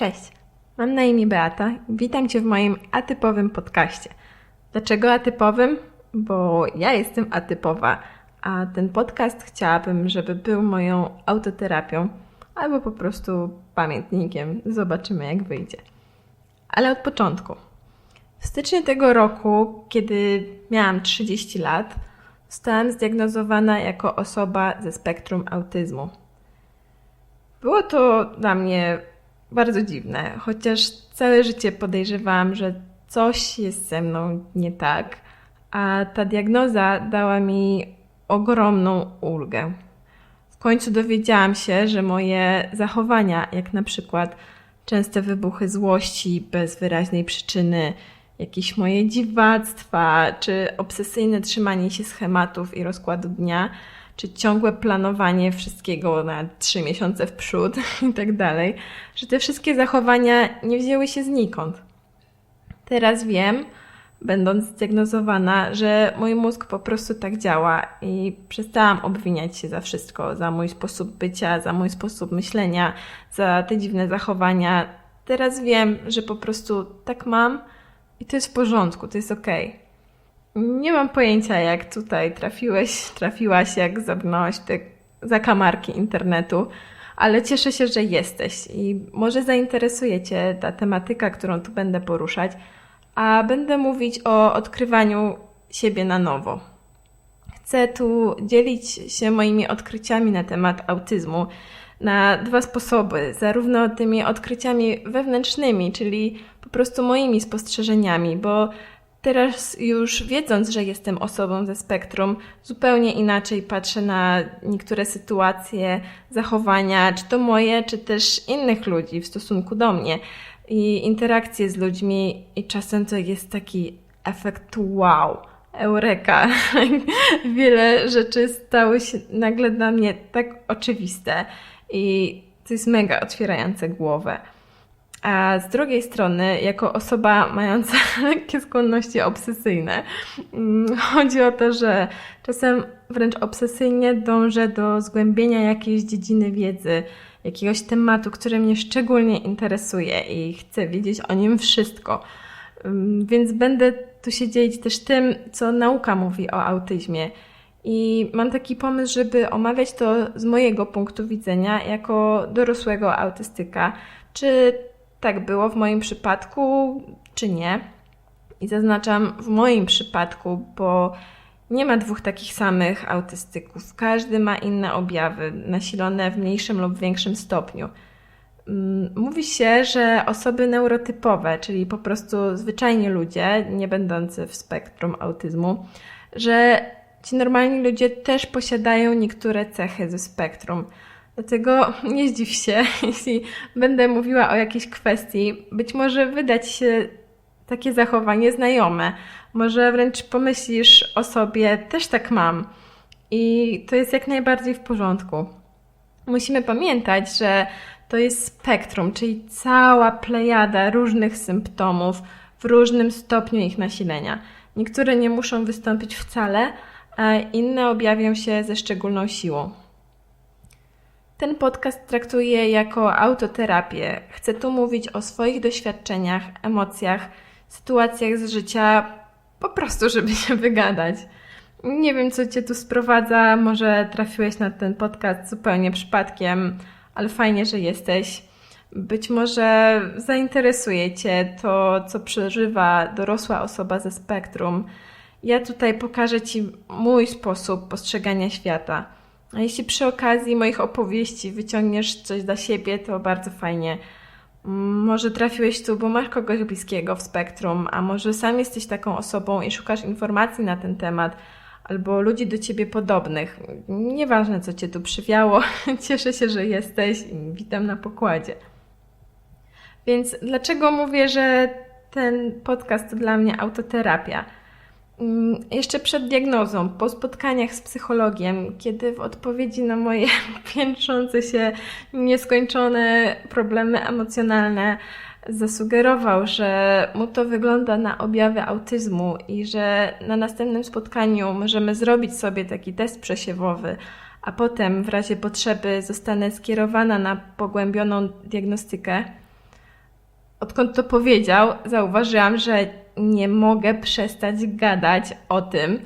Cześć, mam na imię Beata. Witam Cię w moim atypowym podcaście. Dlaczego atypowym? Bo ja jestem atypowa, a ten podcast chciałabym, żeby był moją autoterapią albo po prostu pamiętnikiem. Zobaczymy, jak wyjdzie. Ale od początku. W styczniu tego roku, kiedy miałam 30 lat, zostałam zdiagnozowana jako osoba ze spektrum autyzmu. Było to dla mnie bardzo dziwne, chociaż całe życie podejrzewałam, że coś jest ze mną nie tak, a ta diagnoza dała mi ogromną ulgę. W końcu dowiedziałam się, że moje zachowania, jak na przykład częste wybuchy złości bez wyraźnej przyczyny, jakieś moje dziwactwa, czy obsesyjne trzymanie się schematów i rozkładu dnia, czy ciągłe planowanie wszystkiego na trzy miesiące w przód i tak dalej, że te wszystkie zachowania nie wzięły się znikąd. Teraz wiem, będąc zdiagnozowana, że mój mózg po prostu tak działa i przestałam obwiniać się za wszystko, za mój sposób bycia, za mój sposób myślenia, za te dziwne zachowania. Teraz wiem, że po prostu tak mam i to jest w porządku, to jest okej. Okay. Nie mam pojęcia, jak tutaj trafiłeś, trafiłaś, jak zabrnąłeś te zakamarki internetu, ale cieszę się, że jesteś i może zainteresuje Cię ta tematyka, którą tu będę poruszać, a będę mówić o odkrywaniu siebie na nowo. Chcę tu dzielić się moimi odkryciami na temat autyzmu na dwa sposoby, zarówno tymi odkryciami wewnętrznymi, czyli po prostu moimi spostrzeżeniami, bo Teraz już wiedząc, że jestem osobą ze spektrum, zupełnie inaczej patrzę na niektóre sytuacje, zachowania, czy to moje, czy też innych ludzi w stosunku do mnie i interakcje z ludźmi i czasem to jest taki efekt wow, eureka. Wiele rzeczy stały się nagle dla mnie tak oczywiste i to jest mega otwierające głowę. A z drugiej strony, jako osoba mająca lekkie skłonności obsesyjne, mm, chodzi o to, że czasem wręcz obsesyjnie dążę do zgłębienia jakiejś dziedziny wiedzy, jakiegoś tematu, który mnie szczególnie interesuje i chcę wiedzieć o nim wszystko. Mm, więc będę tu się dzielić też tym, co nauka mówi o autyzmie. I mam taki pomysł, żeby omawiać to z mojego punktu widzenia jako dorosłego autystyka, czy tak było w moim przypadku, czy nie. I zaznaczam w moim przypadku, bo nie ma dwóch takich samych autystyków. Każdy ma inne objawy, nasilone w mniejszym lub większym stopniu. Mm, mówi się, że osoby neurotypowe, czyli po prostu zwyczajni ludzie, nie będący w spektrum autyzmu, że ci normalni ludzie też posiadają niektóre cechy ze spektrum. Dlatego nie zdziw się, jeśli będę mówiła o jakiejś kwestii. Być może wydać się takie zachowanie znajome. Może wręcz pomyślisz o sobie, też tak mam. I to jest jak najbardziej w porządku. Musimy pamiętać, że to jest spektrum, czyli cała plejada różnych symptomów w różnym stopniu ich nasilenia. Niektóre nie muszą wystąpić wcale, a inne objawią się ze szczególną siłą. Ten podcast traktuję jako autoterapię. Chcę tu mówić o swoich doświadczeniach, emocjach, sytuacjach z życia, po prostu, żeby się wygadać. Nie wiem, co Cię tu sprowadza, może trafiłeś na ten podcast zupełnie przypadkiem, ale fajnie, że jesteś. Być może zainteresuje Cię to, co przeżywa dorosła osoba ze spektrum. Ja tutaj pokażę Ci mój sposób postrzegania świata a jeśli przy okazji moich opowieści wyciągniesz coś dla siebie, to bardzo fajnie. Może trafiłeś tu, bo masz kogoś bliskiego w spektrum, a może sam jesteś taką osobą i szukasz informacji na ten temat, albo ludzi do ciebie podobnych. Nieważne, co cię tu przywiało, cieszę się, że jesteś i witam na pokładzie. Więc dlaczego mówię, że ten podcast to dla mnie autoterapia? Mm, jeszcze przed diagnozą, po spotkaniach z psychologiem, kiedy w odpowiedzi na moje piętrzące się nieskończone problemy emocjonalne zasugerował, że mu to wygląda na objawy autyzmu i że na następnym spotkaniu możemy zrobić sobie taki test przesiewowy, a potem w razie potrzeby zostanę skierowana na pogłębioną diagnostykę, odkąd to powiedział, zauważyłam, że nie mogę przestać gadać o tym,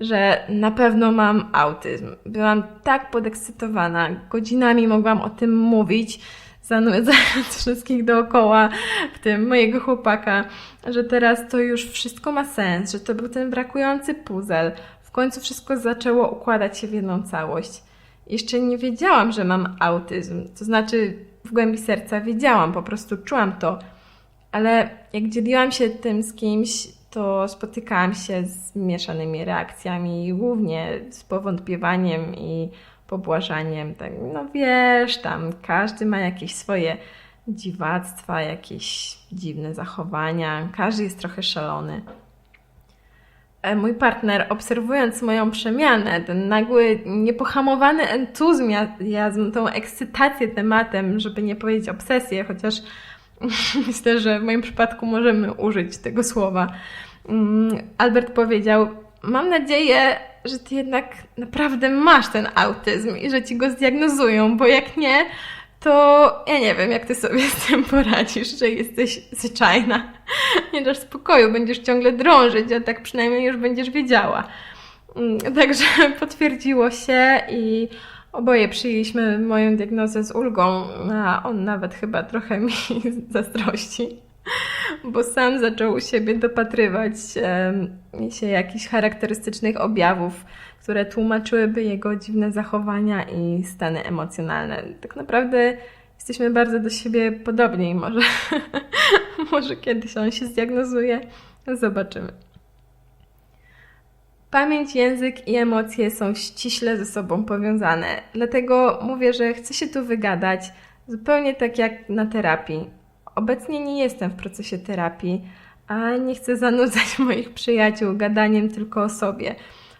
że na pewno mam autyzm. Byłam tak podekscytowana, godzinami mogłam o tym mówić, zanudzając wszystkich dookoła, w tym mojego chłopaka, że teraz to już wszystko ma sens, że to był ten brakujący puzzle. W końcu wszystko zaczęło układać się w jedną całość. Jeszcze nie wiedziałam, że mam autyzm, to znaczy w głębi serca wiedziałam, po prostu czułam to. Ale jak dzieliłam się tym z kimś, to spotykałam się z mieszanymi reakcjami, głównie z powątpiewaniem i pobłażaniem. Tak, no wiesz, tam każdy ma jakieś swoje dziwactwa, jakieś dziwne zachowania, każdy jest trochę szalony. E, mój partner, obserwując moją przemianę, ten nagły, niepohamowany entuzjazm, tą ekscytację tematem, żeby nie powiedzieć obsesję, chociaż myślę, że w moim przypadku możemy użyć tego słowa. Mm, Albert powiedział: Mam nadzieję, że ty jednak naprawdę masz ten autyzm i że ci go zdiagnozują, bo jak nie, to ja nie wiem, jak ty sobie z tym poradzisz, że jesteś zwyczajna. Nie dasz spokoju, będziesz ciągle drążyć, a tak przynajmniej już będziesz wiedziała. Mm, także potwierdziło się i oboje przyjęliśmy moją diagnozę z ulgą, a on nawet chyba trochę mi zazdrości, bo sam zaczął u siebie dopatrywać się jakichś charakterystycznych objawów, które tłumaczyłyby jego dziwne zachowania i stany emocjonalne. Tak naprawdę jesteśmy bardzo do siebie podobni. Może, może kiedyś on się zdiagnozuje. Zobaczymy. Pamięć, język i emocje są ściśle ze sobą powiązane. Dlatego mówię, że chcę się tu wygadać, zupełnie tak jak na terapii. Obecnie nie jestem w procesie terapii, a nie chcę zanudzać moich przyjaciół gadaniem tylko o sobie.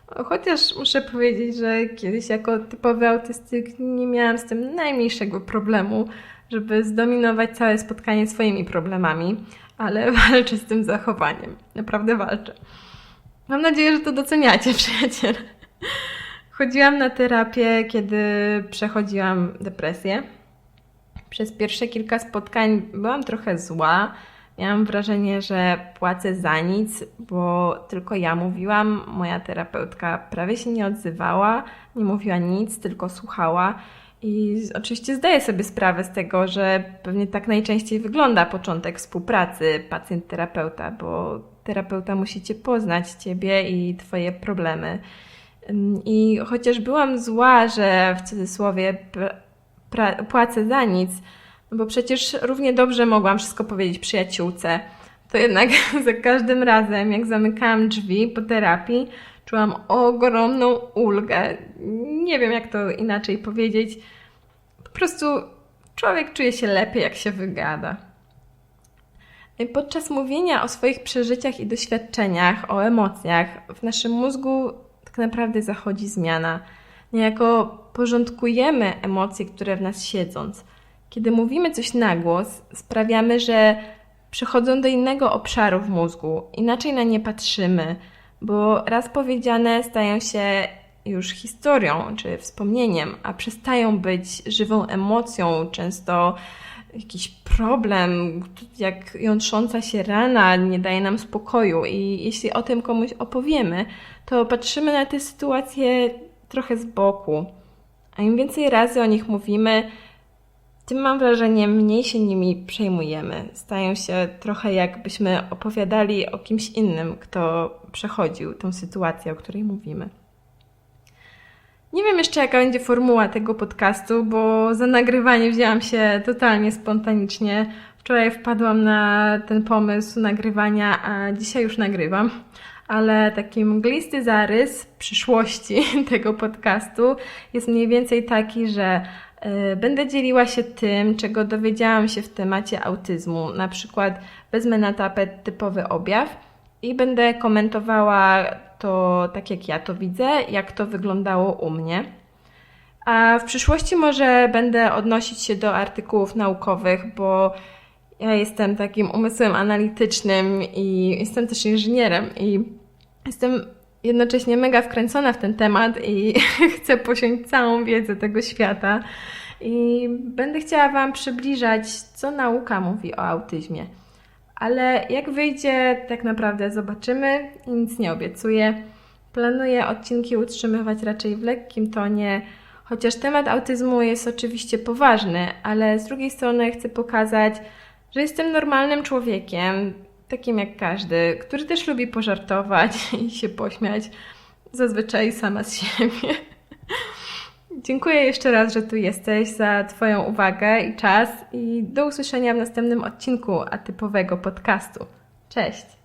Chociaż muszę powiedzieć, że kiedyś jako typowy autystyk nie miałam z tym najmniejszego problemu, żeby zdominować całe spotkanie swoimi problemami, ale walczę z tym zachowaniem. Naprawdę walczę. Mam nadzieję, że to doceniacie, przyjaciele. Chodziłam na terapię, kiedy przechodziłam depresję. Przez pierwsze kilka spotkań byłam trochę zła, Miałam wrażenie, że płacę za nic, bo tylko ja mówiłam, moja terapeutka prawie się nie odzywała, nie mówiła nic, tylko słuchała. I oczywiście zdaję sobie sprawę z tego, że pewnie tak najczęściej wygląda początek współpracy pacjent-terapeuta, bo terapeuta musi cię poznać, ciebie i twoje problemy. I chociaż byłam zła, że w cudzysłowie płacę za nic, no bo przecież równie dobrze mogłam wszystko powiedzieć przyjaciółce. To jednak za każdym razem, jak zamykałam drzwi po terapii, czułam ogromną ulgę. Nie wiem, jak to inaczej powiedzieć. Po prostu człowiek czuje się lepiej, jak się wygada. Podczas mówienia o swoich przeżyciach i doświadczeniach, o emocjach, w naszym mózgu tak naprawdę zachodzi zmiana. Niejako porządkujemy emocje, które w nas siedząc. Kiedy mówimy coś na głos, sprawiamy, że przechodzą do innego obszaru w mózgu, inaczej na nie patrzymy, bo raz powiedziane stają się już historią czy wspomnieniem, a przestają być żywą emocją, często jakiś problem, jak jątrząca się rana nie daje nam spokoju. I jeśli o tym komuś opowiemy, to patrzymy na tę sytuację trochę z boku. A im więcej razy o nich mówimy, tym mam wrażenie, mniej się nimi przejmujemy. Stają się trochę jakbyśmy opowiadali o kimś innym, kto przechodził tą sytuację, o której mówimy. Nie wiem jeszcze, jaka będzie formuła tego podcastu, bo za nagrywanie wzięłam się totalnie spontanicznie. Wczoraj wpadłam na ten pomysł nagrywania, a dzisiaj już nagrywam. Ale taki mglisty zarys przyszłości tego podcastu jest mniej więcej taki, że E, będę dzieliła się tym, czego dowiedziałam się w temacie autyzmu. Na przykład wezmę na tapet typowy objaw i będę komentowała to tak, jak ja to widzę, jak to wyglądało u mnie. A w przyszłości może będę odnosić się do artykułów naukowych, bo ja jestem takim umysłem analitycznym i jestem też inżynierem i jestem jednocześnie mega wkręcona w ten temat i chcę posiąść całą wiedzę tego świata. I będę chciała Wam przybliżać, co nauka mówi o autyzmie. Ale jak wyjdzie, tak naprawdę zobaczymy i nic nie obiecuję. Planuję odcinki utrzymywać raczej w lekkim tonie, chociaż temat autyzmu jest oczywiście poważny, ale z drugiej strony chcę pokazać, że jestem normalnym człowiekiem, takim jak każdy, który też lubi pożartować i się pośmiać, zazwyczaj sama z siebie. Dziękuję jeszcze raz, że tu jesteś, za Twoją uwagę i czas i do usłyszenia w następnym odcinku atypowego podcastu. Cześć!